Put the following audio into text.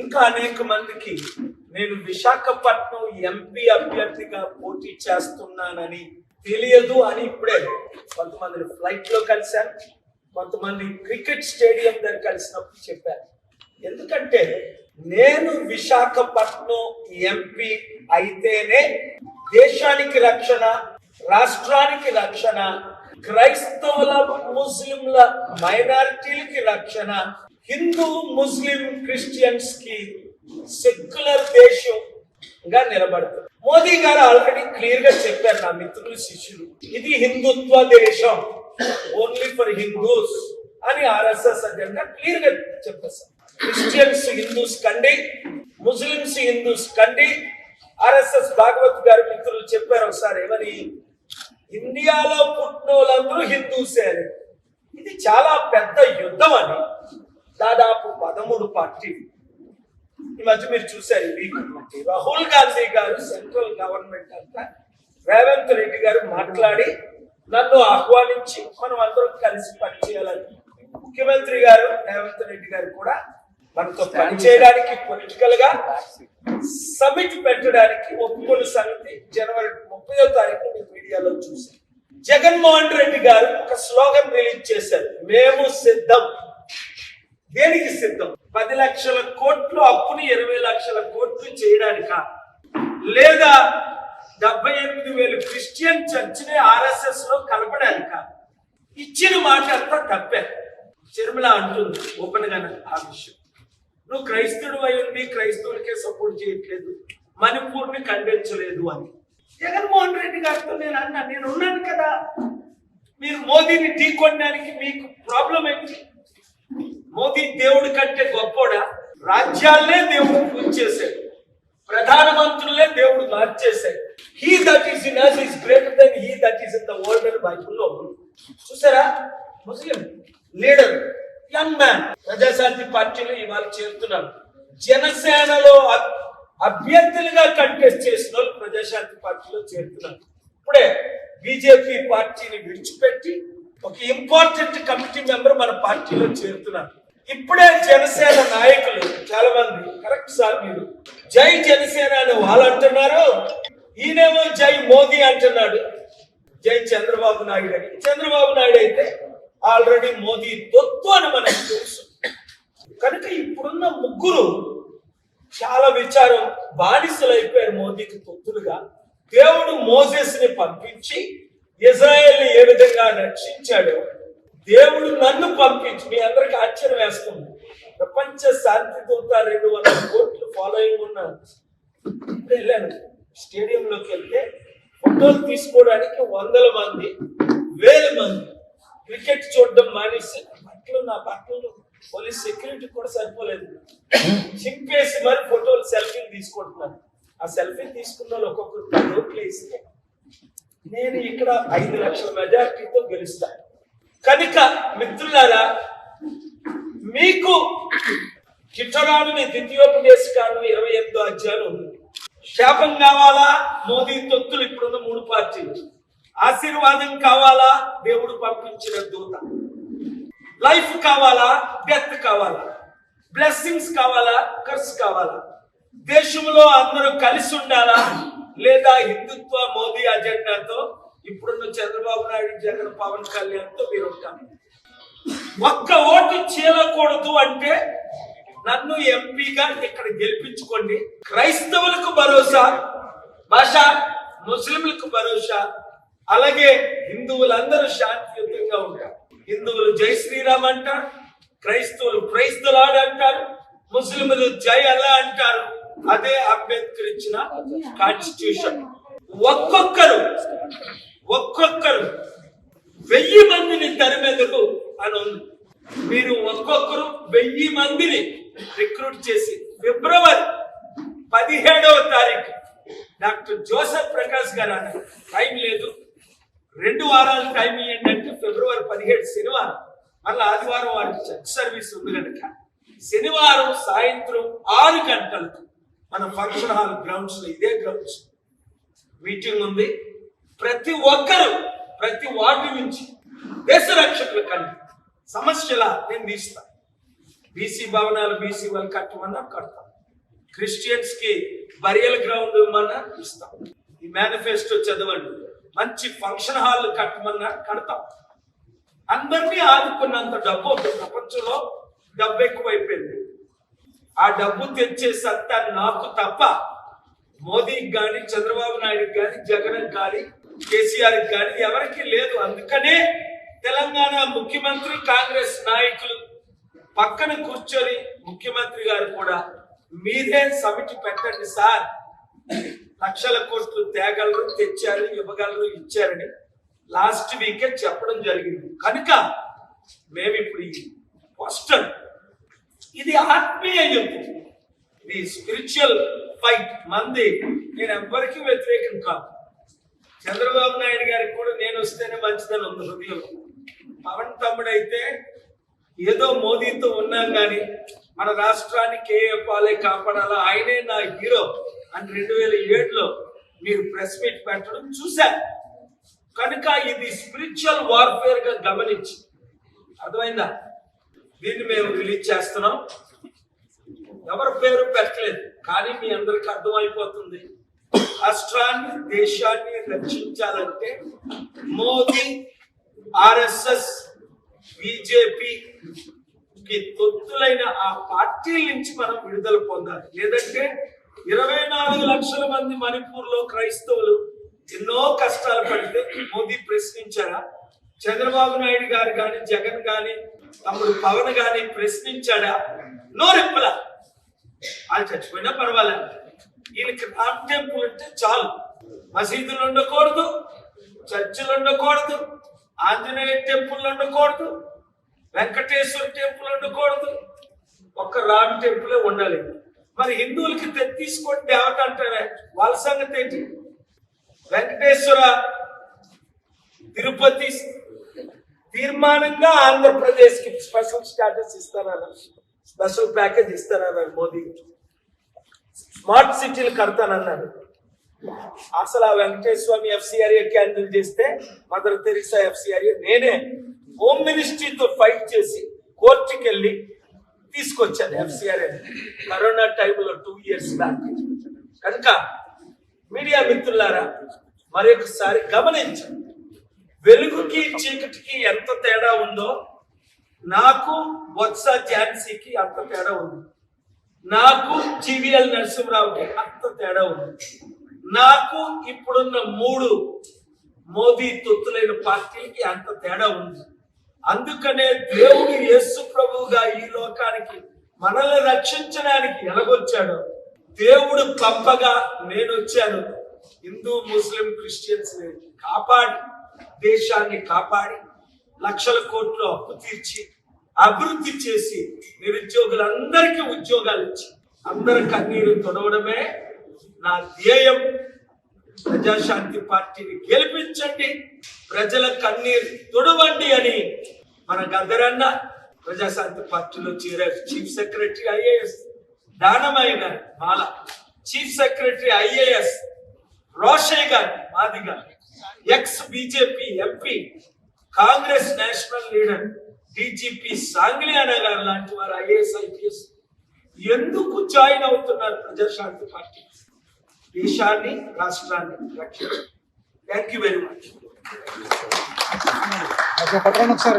ఇంకా అనేక మందికి నేను విశాఖపట్నం ఎంపీ అభ్యర్థిగా పోటీ చేస్తున్నానని తెలియదు అని ఇప్పుడే కొంతమంది ఫ్లైట్లో కలిశాను. కొంతమంది క్రికెట్ స్టేడియం దగ్గర కలిసినప్పుడు చెప్పారు. ఎందుకంటే నేను విశాఖపట్నం ఎంపీ అయితేనే దేశానికి రక్షణ రాష్ట్రానికి రక్షణ క్రైస్తవుల ముస్లింల మైనారిటీలకి రక్షణ హిందూ ముస్లిం క్రిస్టియన్స్కి సెక్యులర్ దేశంగా నిలబడుతుంది మోదీ గారు ఆల్రెడీ క్లియర్గా చెప్పారు నా మిత్రులు శిష్యులు ఇది హిందుత్వ దేశం ఓన్లీ ఫర్ హిందూస్ అని ఆర్ఎస్ఎస్ అజెండా క్లియర్గా చెప్పేశారు. క్రిస్టియన్స్ హిందూస్ కండి ముస్లిమ్స్ హిందూస్ కండి ఆర్ఎస్ఎస్ భాగవత్ గారి మిత్రులు చెప్పారు ఒకసారి ఏమని? ఇండియాలో పుట్టిన వాళ్ళందరూ హిందూసే అని. ఇది చాలా పెద్ద యుద్ధం అని. దాదాపు పదమూడు పార్టీలు ఈ మధ్య మీరు చూశారు వీక్ రాహుల్ గాంధీ గారు సెంట్రల్ గవర్నమెంట్ అంతా రేవంత్ రెడ్డి గారు మాట్లాడి నన్ను ఆహ్వానించి మనం అందరం కలిసి పనిచేయాలని ముఖ్యమంత్రి గారు రేవంత్ రెడ్డి గారు కూడా మనతో పనిచేయడానికి పొలిటికల్గా సమిట్ పెట్టడానికి ఒప్పుకున్న సంగతి జనవరి ముప్పయో తారీఖు నేను మీడియాలో చూశారు. జగన్మోహన్ రెడ్డి గారు ఒక స్లోగన్ రిలీజ్ చేశారు. మేము సిద్ధం. దేనికి సిద్ధం? పది లక్షల కోట్లు అప్పుని ఇరవై లక్షల కోట్లు చేయడానిక? లేదా డెబ్బై ఎనిమిది వేలు క్రిస్టియన్ చర్చిని ఆర్ఎస్ఎస్లో కలపడానిక? ఇచ్చిన మాట అంతా తప్పే. శర్మిల అంటుంది ఓపెన్గా ఆ విషయం. నువ్వు క్రైస్తవుడు అయి ఉండి క్రైస్తవులకే సపోర్ట్ చేయట్లేదు మణిపూర్ని ఖండించలేదు అని. జగన్మోహన్ రెడ్డి గారితో నేను అన్నా నేను ఉన్నాను కదా. మీరు మోదీని ఢీకొనడానికి మీకు ప్రాబ్లం ఏంటి? మోదీ దేవుడి కంటే గొప్పోడా రాజ్యాలనే దేవుడు పూజ చేశాడు. ప్రధానమంత్రులే దేవుడు మార్చేశాడు. He that is in us is greater than he that is in the world అని బైబుల్లో చూసారా? Muslim leader young man Prajashanti పార్టీలో ఇవాళ చేరుతున్నారు జనసేనలో అభ్యర్థులుగా కంటెస్ట్ చేసిన వాళ్ళు ప్రజాశాంతి పార్టీలో చేరుతున్నారు. ఇప్పుడే బీజేపీ పార్టీని విడిచిపెట్టి ఒక ఇంపార్టెంట్ కమిటీ మెంబర్ మన పార్టీలో చేరుతున్నారు. ఇప్పుడే జనసేన నాయకులు చాలా మంది కరెక్ట్ సార్ మీరు. జై జనసేన అని వాళ్ళు అంటున్నారు. ఈయనేమో జై మోదీ అంటున్నాడు. జై చంద్రబాబు నాయుడు అని. చంద్రబాబు నాయుడు అయితే ఆల్రెడీ మోదీ తొత్తు అని మనకు తెలుసు. కనుక ఇప్పుడున్న ముగ్గురు చాలా విచారం బానిసలు అయిపోయారు మోదీకి తొత్తులుగా. దేవుడు మోజెస్ని పంపించి ఇజ్రాయెల్ ఏ విధంగా రక్షించాడో దేవుడు నన్ను పంపించి మీ అందరికి ఆశ్చర్యం వేస్తుంది. ప్రపంచ శాంతి దూత రెండు వందల కోట్లు ఫాలోయింగ్ ఉన్నాను వెళ్ళాను. స్టేడియంలోకి వెళ్తే ఫోటోలు తీసుకోవడానికి వందల మంది వేల మంది. క్రికెట్ చూడడం మానేసి బట్టలు నా బట్టలు పోలీస్ సెక్యూరిటీ కూడా సరిపోలేదు. చింపేసి మరి ఫోటోలు సెల్ఫీలు తీసుకుంటున్నాను. ఆ సెల్ఫీ తీసుకున్న వాళ్ళు ఒక్కొక్కరు ఓట్లు నేను ఇక్కడ ఐదు లక్షల మెజారిటీతో గెలుస్తాను కనుక మిత్రులారా మీకు చిట్టరాడుని ద్వితీయోపదేశ ఇరవై ఎనిమిదో అధ్యాయం ఉంది. శాపం కావాలా? మోదీ తొత్తులు ఇప్పుడున్న మూడు పార్టీలు. ఆశీర్వాదం కావాలా? దేవుడు పంపించిన దూత. లైఫ్ కావాలా? డెత్ కావాలా? బ్లెస్సింగ్స్ కావాలా? కర్స్ కావాలా? దేశంలో అందరూ కలిసి ఉండాలా? లేదా హిందుత్వ మోదీ అజెండాతో ఇప్పుడున్న చంద్రబాబు నాయుడు జగన్ పవన్ కళ్యాణ్తో ఒక్క ఓటు చీలకూడదు అంటే నన్ను ఎంపీగా ఇక్కడ గెలిపించుకోండి. క్రైస్తవులకు భరోసా భాష ముస్లింలకు భరోసా అలాగే హిందువులందరూ శాంతియుతంగా ఉంటారు. హిందువులు జై శ్రీరామ్ అంటారు క్రైస్తవులు క్రైస్తలాడు అంటారు ముస్లింలు జై అల్లా అంటారు. అదే అంబేద్కర్ ఇచ్చిన కాన్స్టిట్యూషన్. ఒక్కొక్కరు ఒక్కొక్కరు వెయ్యి మందిని తరిమెదకు అని ఉంది మీరు ఒక్కొక్కరు వెయ్యి మందిని రిక్రూట్ చేసి ఫిబ్రవరి పదిహేడవ తారీఖు డాక్టర్ జోసెఫ్ ప్రకాష్ గారు అన్నారు. టైం లేదు. రెండు వారాలు టైం ఇవ్వండి అంటే ఫిబ్రవరి పదిహేడు శనివారం. మళ్ళీ ఆదివారం వారికి చర్చ్ సర్వీస్ ఉంది కనుక శనివారం సాయంత్రం ఆరు గంటలకు మన ఫంక్షన్ హాల్ గ్రౌండ్స్ ఇదే గ్రౌండ్స్. మీటింగ్ ఉంది. ప్రతి ఒక్కరు ప్రతి వార్డు నుంచి దేశ రక్షకుల కంటే సమస్యల నేను తీస్తా. బీసీ భవనాలు బీసీ వాళ్ళు కట్టమన్నా కడతాం. క్రిస్టియన్స్కి బరియల్ గ్రౌండ్ ఇవ్వమన్నా ఇస్తాం. ఈ మేనిఫెస్టో చదవండి. మంచి ఫంక్షన్ హాల్ కట్టమన్నా కడతాం. అందరినీ ఆదుకున్నంత డబ్బు ప్రపంచంలో డబ్బు ఎక్కువైపోయింది. ఆ డబ్బు తెచ్చే సత్తా నాకు తప్ప మోదీకి కానీ చంద్రబాబు నాయుడుకి కానీ జగన్ కానీ కేసీఆర్కి కానీ ఎవరికి లేదు. అందుకనే తెలంగాణ ముఖ్యమంత్రి కాంగ్రెస్ నాయకులు పక్కన కూర్చొని ముఖ్యమంత్రి గారు కూడా మీరే సమిటి పెట్టండి సార్. లక్షల కోట్లు తేగలరు తెచ్చారు ఇవ్వగలరు ఇచ్చారని లాస్ట్ వీకే చెప్పడం జరిగింది. కనుక మేము ఇప్పుడు ఈ క్వశ్చన్ ఇది ఆత్మీయ యుద్ధం ఇది స్పిరిచువల్ ఫైట్ మంది. నేను ఎవ్వరికీ వ్యతిరేకం కాదు. చంద్రబాబు నాయుడు గారికి కూడా నేను వస్తేనే మంచిదని ఉంది హృదయం పవన్ తమ్ముడైతే ఏదో మోదీతో ఉన్నాం కానీ మన రాష్ట్రాన్ని కేఏ పాలే కాపాడాలా? ఆయనే నా హీరో. అని రెండు వేల ఏడులో మీరు ప్రెస్ మీట్ పెట్టడం చూశారు కనుక ఇది స్పిరిచువల్ వార్ఫేర్గా గమనించి. అర్థమైందా? దీన్ని మేము రిలీజ్ చేస్తున్నాం. ఎవరి పేరు పెట్టలేదు కానీ మీ అందరికి అర్థమైపోతుంది. రాష్ట్రాన్ని దేశాన్ని రక్షించాలంటే మోదీ ఆర్ఎస్ఎస్ బీజేపీ కి తొత్తులైన ఆ పార్టీల నుంచి మనం విడుదల పొందాలి. లేదంటే ఇరవై నాలుగు లక్షల మంది మణిపూర్లో క్రైస్తవులు ఎన్నో కష్టాలు పడితే మోదీ ప్రశ్నించారా? చంద్రబాబు నాయుడు గారు కానీ జగన్ గాని తమ్ముడు పవన్ గాని ప్రశ్నించాడా? నో రిప్లా వాళ్ళు చచ్చిపోయినా పర్వాలేదు. వీళ్ళకి రామ్ టెంపుల్ అంటే చాలు. మసీదులు ఉండకూడదు చర్చిలు ఉండకూడదు ఆంజనేయ టెంపుల్ ఉండకూడదు వెంకటేశ్వర టెంపుల్ ఉండకూడదు. ఒక్క రామ్ టెంపులే ఉండాలి. మరి హిందువులకి తె- తీసుకోండి దేవత అంటారే. వాళ్ళ సంగతి ఏంటి? వెంకటేశ్వర తిరుపతి తీర్మానంగా ఆంధ్రప్రదేశ్కి స్పెషల్ స్టాటస్ ఇస్తానన్నారు స్పెషల్ ప్యాకేజ్ ఇస్తానన్నారు మోదీ. స్మార్ట్ సిటీలు కడతానన్నారు. అసలు ఆ వెంకటేశ్వర స్వామి ఎఫ్సిఆర్ఏ క్యాన్సిల్ చేస్తే మదర్ తెరిసా ఎఫ్సిఆర్ఏ నేనే హోమ్ మినిస్ట్రీతో ఫైట్ చేసి కోర్టుకి వెళ్ళి తీసుకొచ్చాను ఎఫ్సిఆర్ఏ కరోనా టైంలో టూ ఇయర్స్ బ్యాక్ కనుక మీడియా మిత్రులారా మరొకసారి గమనించండి. వెలుగుకి చీకటికి ఎంత తేడా ఉందో నాకు బొత్స ఝాన్సీకి అంత తేడా ఉంది. నాకు జీవీఎల్ నరసింహరావుకి అంత తేడా ఉంది. నాకు ఇప్పుడున్న మూడు మోదీ తొత్తులైన పార్టీలకి అంత తేడా ఉంది. అందుకనే దేవుడు యేసు ప్రభువుగా ఈ లోకానికి మనల్ని రక్షించడానికి ఎలాగొచ్చాడు దేవుడు పంపగా నేను వచ్చాను హిందూ ముస్లిం క్రిస్టియన్స్ కాపాడి దేశాన్ని కాపాడి లక్షల కోట్లు అప్పు తీర్చి అభివృద్ధి చేసి నిరుద్యోగులందరికీ ఉద్యోగాలు ఇచ్చి అందరి కన్నీరు తొడవడమే నా ధ్యేయం ప్రజాశాంతి పార్టీని గెలిపించండి ప్రజల కన్నీరు తుడవండి అని మన గద్దరన్న ప్రజాశాంతి పార్టీలో చేరారు చీఫ్ సెక్రటరీ ఐఏఎస్ దానమయ్య గారు Mala chief secretary IAS Rosaiah గారు Madiga ex BJP MP Congress national leader DGP Sangliana గారు లాంటి వారు ఐఏఎస్ ఐపీఎస్ ఎందుకు జాయిన్ అవుతున్నారు ప్రజాశాంతి పార్టీ? దేశాన్ని రాష్ట్రాన్ని రక్షించారు థ్యాంక్ యూ వెరీ మచ్ ఒకసారి